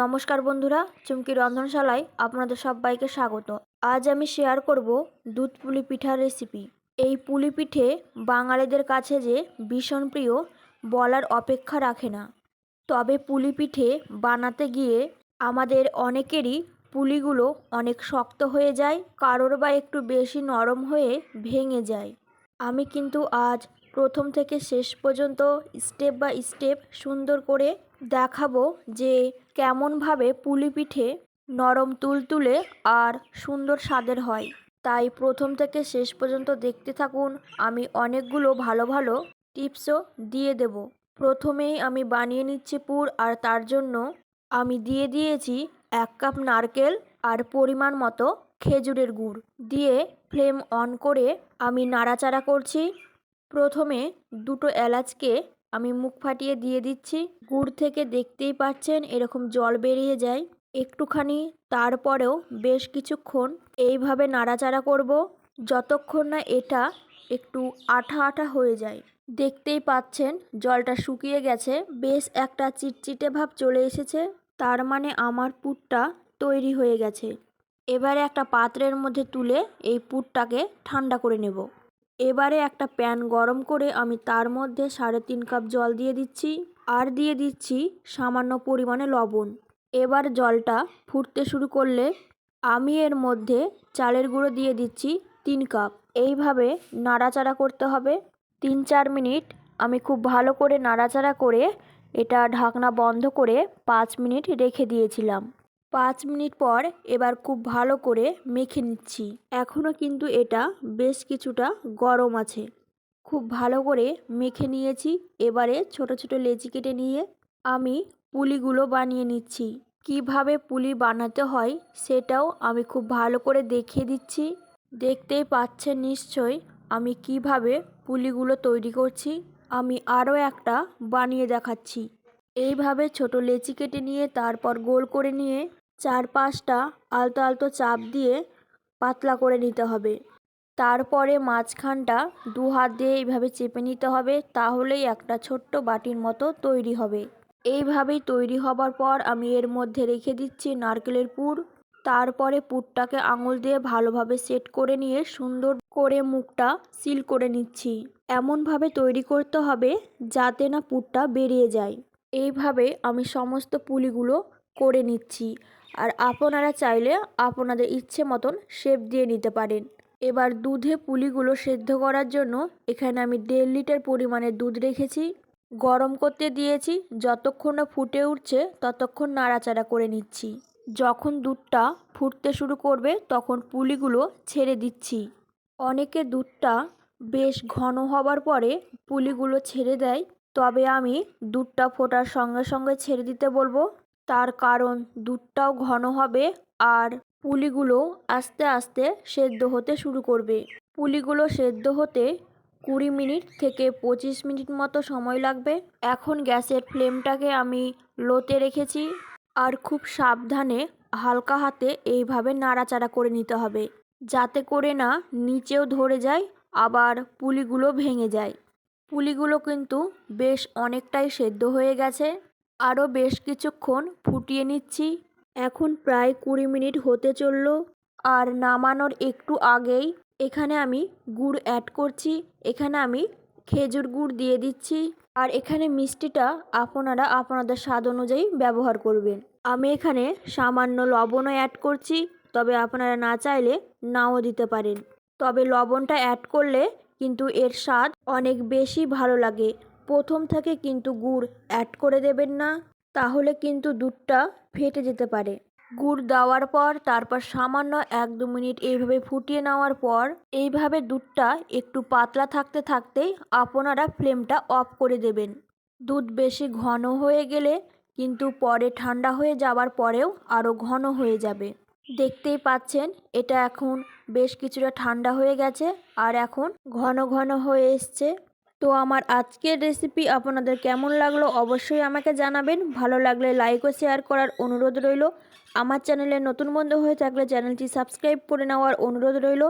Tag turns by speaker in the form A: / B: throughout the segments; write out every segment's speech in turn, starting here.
A: নমস্কার বন্ধুরা, চুমকি রন্ধনশালায় আপনাদের সবাইকে স্বাগত। আজ আমি শেয়ার করব দুধ পুলি পিঠার রেসিপি এই পুলি পিঠে বাঙালিদের কাছে যে ভীষণ প্রিয়, বলার অপেক্ষা রাখে না। তবে পুলি পিঠে বানাতে গিয়ে আমাদের অনেকেরই পুলিগুলো অনেক শক্ত হয়ে যায়, কারোর বা একটু বেশি নরম হয়ে ভেঙে যায়। আমি কিন্তু আজ প্রথম থেকে শেষ পর্যন্ত স্টেপ বাই স্টেপ সুন্দর করে দেখাবো যে কেমনভাবে পুলি পিঠে নরম তুলতুলে আর সুন্দর স্বাদের হয়। তাই প্রথম থেকে শেষ পর্যন্ত দেখতে থাকুন, আমি অনেকগুলো ভালো ভালো টিপসও দিয়ে দেব। প্রথমেই আমি বানিয়ে নিচ্ছি পুর আর তার জন্য আমি দিয়ে দিয়েছি এক কাপ নারকেল আর পরিমাণ মতো খেজুরের গুড়। দিয়ে ফ্লেম অন করে আমি নাড়াচাড়া করছি। প্রথমে দুটো এলাচকে আমি মুখ ফাটিয়ে দিয়ে দিচ্ছি। গুড় থেকে দেখতেই পাচ্ছেন এরকম জল বেরিয়ে যায়। একটুখানি তারপরেও বেশ কিছুক্ষণ এইভাবে নাড়াচাড়া করব। যতক্ষণ না এটা একটু আঠা আঠা হয়ে যায়। দেখতেই পাচ্ছেন জলটা শুকিয়ে গেছে। বেশ একটা চিটচিটে ভাব চলে এসেছে। তার মানে আমার পুরটা তৈরি হয়ে গেছে। এবারে একটা পাত্রের মধ্যে তুলে এই পুরটাকে ঠান্ডা করে নেব। এবারে একটা প্যান গরম করে আমি তার মধ্যে সাড়ে তিন কাপ জল দিয়ে দিচ্ছি আর দিয়ে দিচ্ছি সামান্য পরিমাণে লবণ। এবার জলটা ফুটতে শুরু করলে আমি এর মধ্যে চালের গুঁড়ো দিয়ে দিচ্ছি তিন কাপ। এইভাবে নাড়াচাড়া করতে হবে। তিন চার মিনিট আমি খুব ভালো করে নাড়াচাড়া করে এটা ঢাকনা বন্ধ করে পাঁচ মিনিট রেখে দিয়েছিলাম। পাঁচ মিনিট পর এবার খুব ভালো করে মেখে নিচ্ছি। এখনও কিন্তু এটা বেশ কিছুটা গরম আছে। খুব ভালো করে মেখে নিয়েছি। এবারে ছোট ছোট লেচি কেটে নিয়ে আমি পুলিগুলো বানিয়ে নিচ্ছি। কীভাবে পুলি বানাতে হয় সেটাও আমি খুব ভালো করে দেখিয়ে দিচ্ছি। দেখতেই পাচ্ছেন নিশ্চয় আমি কীভাবে পুলিগুলো তৈরি করছি। আমি আরও একটা বানিয়ে দেখাচ্ছি। এইভাবে ছোট লেচি কেটে নিয়ে তারপর গোল করে নিয়ে চার পাঁচটা আলতো আলতো চাপ দিয়ে পাতলা করে নিতে হবে। তারপরে মাঝখানটা দু হাত দিয়ে এইভাবে চেপে নিতে হবে, তাহলেই একটা ছোট্ট বাটির মতো তৈরি হবে। এইভাবেই তৈরি হবার পর আমি এর মধ্যে রেখে দিচ্ছি নারকেলের পুর। তারপরে পুরটাকে আঙুল দিয়ে ভালোভাবে সেট করে নিয়ে সুন্দর করে মুখটা সিল করে নিচ্ছি। এমনভাবে তৈরি করতে হবে যাতে না পুরটা বেরিয়ে যায়। এইভাবে আমি সমস্ত পুলিগুলো করে নিচ্ছি। আর আপনারা চাইলে আপনাদের ইচ্ছে মতন শেপ দিয়ে নিতে পারেন। এবার দুধে পুলিগুলো সেদ্ধ করার জন্য এখানে আমি দেড় লিটার পরিমাণে দুধ রেখেছি। গরম করতে দিয়েছি, যতক্ষণ না ফুটে উঠছে ততক্ষণ নাড়াচাড়া করে নিচ্ছি। যখন দুধটা ফুটতে শুরু করবে তখন পুলিগুলো ছেড়ে দিচ্ছি। অনেকে দুধটা বেশ ঘন হবার পরে পুলিগুলো ছেড়ে দেয়, তবে আমি দুধটা ফোটার সঙ্গে সঙ্গে ছেড়ে দিতে বলব। তার কারণ দুধটাও ঘন হবে আর পুলিগুলো আস্তে আস্তে সেদ্ধ হতে শুরু করবে। পুলিগুলো সেদ্ধ হতে কুড়ি মিনিট থেকে পঁচিশ মিনিট মতো সময় লাগবে। এখন গ্যাসের ফ্লেমটাকে আমি লোতে রেখেছি আর খুব সাবধানে হালকা হাতে এইভাবে নাড়াচাড়া করে নিতে হবে যাতে করে না নিচেও ধরে যায়, আবার পুলিগুলো ভেঙে যায়। পুলিগুলো কিন্তু বেশ অনেকটাই সেদ্ধ হয়ে গেছে। আরও বেশ কিছুক্ষণ ফুটিয়ে নিচ্ছি। এখন প্রায় কুড়ি মিনিট হতে চলল আর নামানোর একটু আগেই এখানে আমি গুড় অ্যাড করছি। এখানে আমি খেজুর গুড় দিয়ে দিচ্ছি। আর এখানে মিষ্টিটা আপনারা আপনাদের স্বাদ অনুযায়ী ব্যবহার করবেন। আমি এখানে সামান্য লবণও অ্যাড করছি, তবে আপনারা না চাইলে নাও দিতে পারেন। তবে লবণটা অ্যাড করলে কিন্তু এর স্বাদ অনেক বেশি ভালো লাগে। প্রথম থেকে কিন্তু গুড় অ্যাড করে দেবেন না, তাহলে কিন্তু দুধটা ফেটে যেতে পারে। গুড় দেওয়ার পর, তারপর সামান্য এক দু মিনিট এইভাবে ফুটিয়ে নেওয়ার পর, এইভাবে দুধটা একটু পাতলা থাকতে থাকতেই আপনারা ফ্লেমটা অফ করে দেবেন। দুধ বেশি ঘন হয়ে গেলে কিন্তু পরে ঠান্ডা হয়ে যাওয়ার পরেও আরও ঘন হয়ে যাবে। দেখতেই পাচ্ছেন, এটা এখন বেশ কিছুটা ঠান্ডা হয়ে গেছে, আর এখন ঘন ঘন হয়ে এসছে। তো আমার আজকের রেসিপি আপনাদের কেমন লাগল অবশ্যই আমাকে জানাবেন। ভালো লাগলে লাইক ও শেয়ার করার অনুরোধ রইল। আমার চ্যানেলে নতুন বন্ধু হয়ে থাকলে চ্যানেলটি সাবস্ক্রাইব করে নেওয়ার অনুরোধ রইল।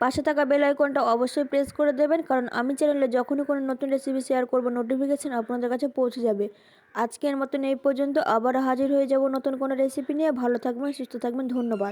A: পাশে থাকা বেল আইকনটা অবশ্যই প্রেস করে দেবেন, কারণ আমি চ্যানেলে যখনই কোনো নতুন রেসিপি শেয়ার করব নোটিফিকেশান আপনাদের কাছে পৌঁছে যাবে। আজকের মতন এই পর্যন্ত আবার হাজির হয়ে যাব নতুন কোনো রেসিপি নিয়ে। ভালো থাকবেন, সুস্থ থাকবেন, ধন্যবাদ।